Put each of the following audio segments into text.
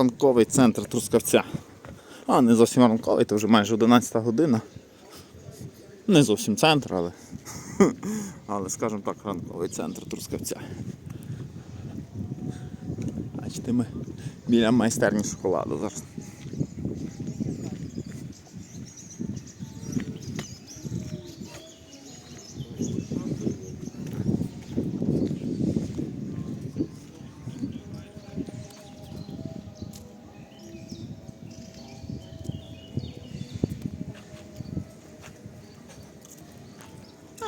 ранковий центр Трускавця. А, не зовсім ранковий, то вже майже 11 година. Не зовсім центр, але. Але, скажімо так, ранковий центр Трускавця. Бачите, ми біля майстерні шоколаду зараз.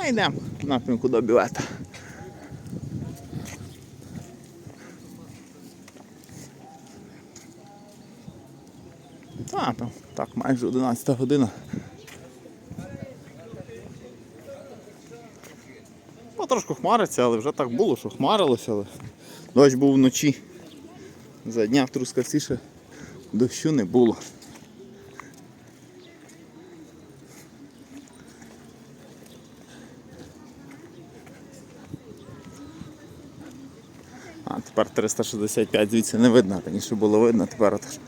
А йдемо в напрямку до бювета. А, там, так, майже 11 година. Потрошку хмариться, але вже так було, що хмарилося, але дощ був вночі. За дня в Трускавці ще дощу не було. А тепер 365 звідси не видно, раніше було видно, тепер от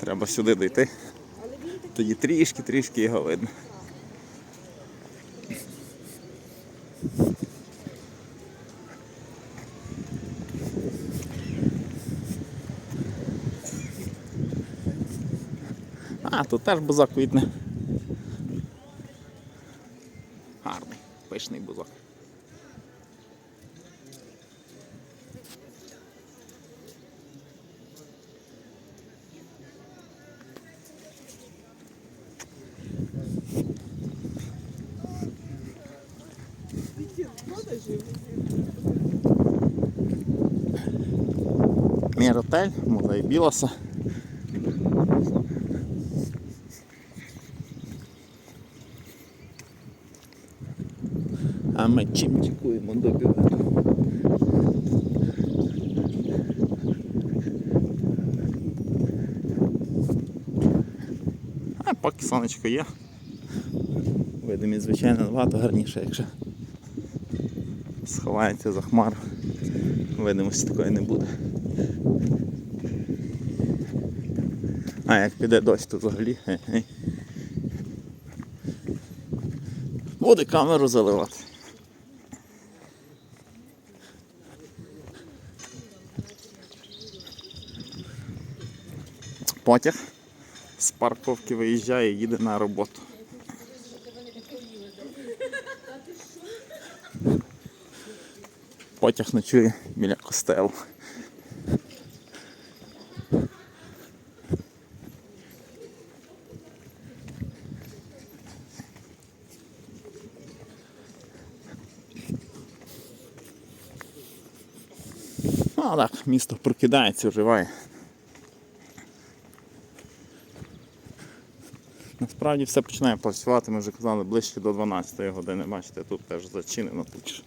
треба сюди дійти. Тоді трішки-трішки його видно. А, тут теж бузок квітне. Гарний, пишний бузок. Міротель, музей Білоса. А ми чим чекуємо до бювету? А поки сонечко є. Видимість, звичайно, набагато гарніше, якщо сховається за хмар. Видимості такої не буде. А як піде дощ, то взагалі. гей-гей. Буде камеру заливати. Потяг з парковки виїжджає і їде на роботу. Потяг ночує біля костелу. Ну так, місто прокидається, оживає. Насправді все починає працювати, ми вже казали, ближче до 12 години. Бачите, тут теж зачинено тут.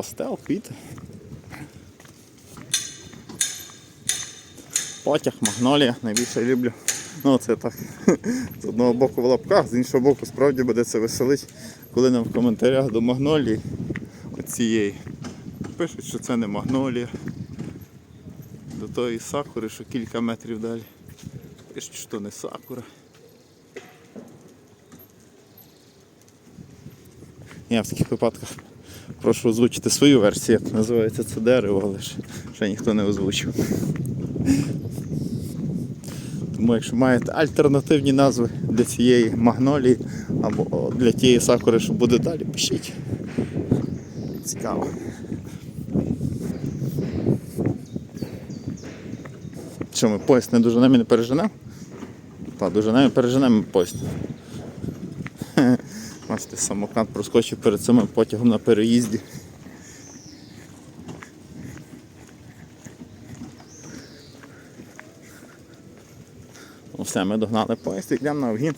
Костел, квіти. Потяг, магнолія, найбільше люблю. Ну це так. З одного боку в лапках, з іншого боку, справді буде це веселить, коли нам в коментарях до магнолії оцієї пишуть, що це не магнолія. До тої сакури, що кілька метрів далі. Пишуть, що не сакура. Я в таких випадках прошу озвучити свою версію, як називається це дерево, але ж ще ніхто не озвучив. Тому якщо маєте альтернативні назви для цієї магнолії або для тієї сакури, що буде далі, пишіть. Цікаво. Що ми поїзд не доженемо і не переженемо? Так, доженемо і переженемо поїзд. Бачите, самокат проскочив перед самим потягом на переїзді. Ну, Все, ми догнали поїзд і йдемо на вгін.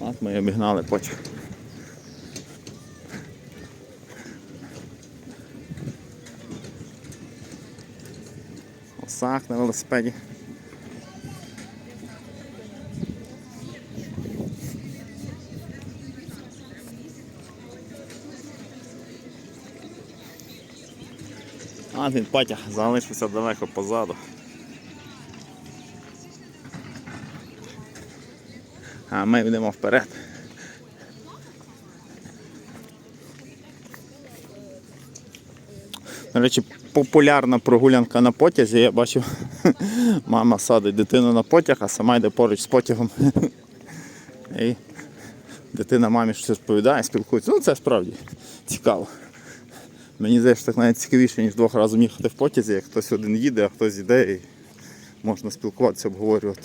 От ми обігнали потяг. Осак на велосипеді. А він потяг залишився далеко позаду. А ми йдемо вперед. До речі, популярна прогулянка на потязі. Я бачив, мама садить дитину на потяг, а сама йде поруч з потягом. І дитина мамі щось розповідає, спілкується. Ну це справді цікаво. Мені здається, так навіть цікавіше, ніж двох разом їхати в потязі, як хтось один їде, а хтось йде і можна спілкуватися, обговорювати.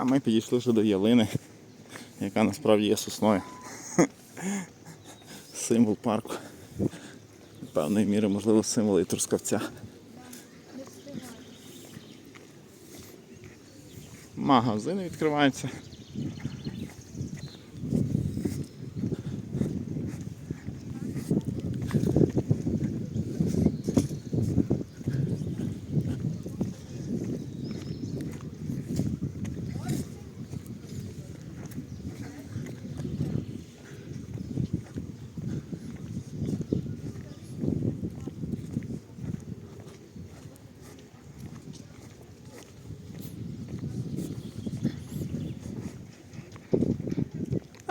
А ми підійшли вже до ялини, яка насправді є сосною. Символ парку. Певної міри, можливо, символ і трускавця. Магазини відкриваються.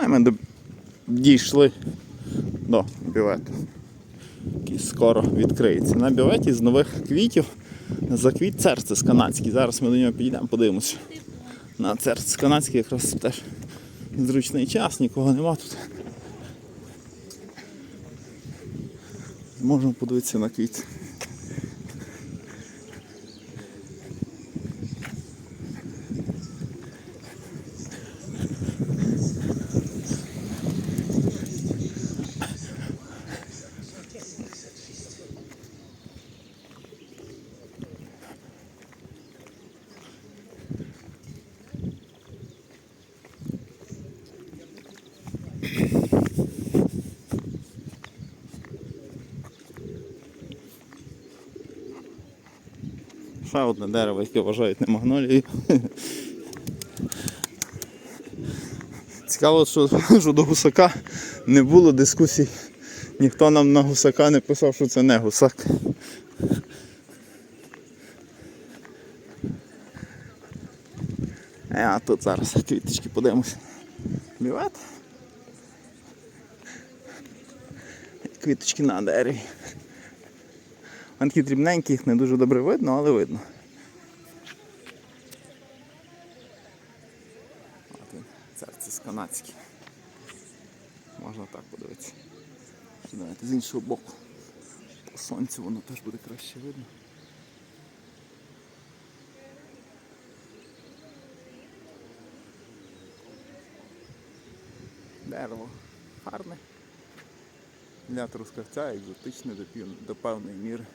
Ми дійшли до бювету, який скоро відкриється. На бюветі з нових квітів заквіт церцис канадський. Зараз ми до нього підійдемо, подивимося. На церцис канадський якраз теж зручний час, нікого нема тут. Можемо подивитися на квіт. Ще одне дерево, яке вважають не магнолією. Цікаво, що, що до гусака не було дискусій. Ніхто нам на гусака не писав, що це не гусак. Е, А тут зараз квіточки подивимося. Бівет. Квіточки на дереві. Вони такі дрібненькі, їх не дуже добре видно, але видно. От він, серце канадське. Можна так подивитися. Давайте з іншого боку. По сонцю воно теж буде краще видно. Дерево гарне. Для трускавця екзотичне до певної міри.